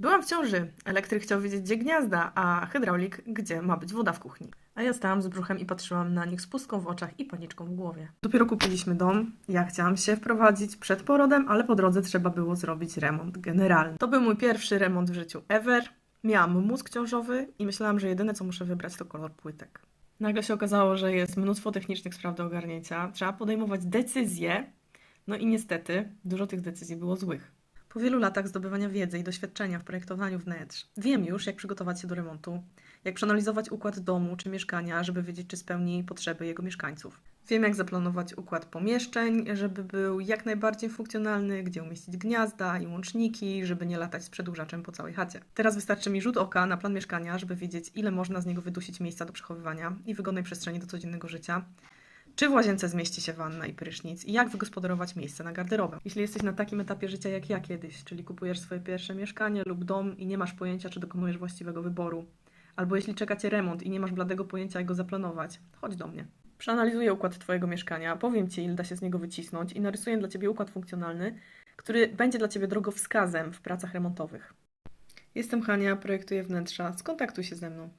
Byłam w ciąży. Elektryk chciał wiedzieć, gdzie gniazda, a hydraulik, gdzie ma być woda w kuchni. A ja stałam z brzuchem i patrzyłam na nich z pustką w oczach i paniczką w głowie. Dopiero kupiliśmy dom. Ja chciałam się wprowadzić przed porodem, ale po drodze trzeba było zrobić remont generalny. To był mój pierwszy remont w życiu ever. Miałam mózg ciążowy i myślałam, że jedyne co muszę wybrać to kolor płytek. Nagle się okazało, że jest mnóstwo technicznych spraw do ogarnięcia. Trzeba podejmować decyzje. No i niestety dużo tych decyzji było złych. Po wielu latach zdobywania wiedzy i doświadczenia w projektowaniu wnętrz, wiem już, jak przygotować się do remontu, jak przeanalizować układ domu czy mieszkania, żeby wiedzieć, czy spełni potrzeby jego mieszkańców. Wiem, jak zaplanować układ pomieszczeń, żeby był jak najbardziej funkcjonalny, gdzie umieścić gniazda i łączniki, żeby nie latać z przedłużaczem po całej chacie. Teraz wystarczy mi rzut oka na plan mieszkania, żeby wiedzieć, ile można z niego wydusić miejsca do przechowywania i wygodnej przestrzeni do codziennego życia, czy w łazience zmieści się wanna i prysznic i jak wygospodarować miejsce na garderobę. Jeśli jesteś na takim etapie życia jak ja kiedyś, czyli kupujesz swoje pierwsze mieszkanie lub dom i nie masz pojęcia, czy dokonujesz właściwego wyboru, albo jeśli czeka Cię remont i nie masz bladego pojęcia, jak go zaplanować, chodź do mnie. Przeanalizuję układ Twojego mieszkania, powiem Ci, ile da się z niego wycisnąć i narysuję dla Ciebie układ funkcjonalny, który będzie dla Ciebie drogowskazem w pracach remontowych. Jestem Hania, projektuję wnętrza, skontaktuj się ze mną.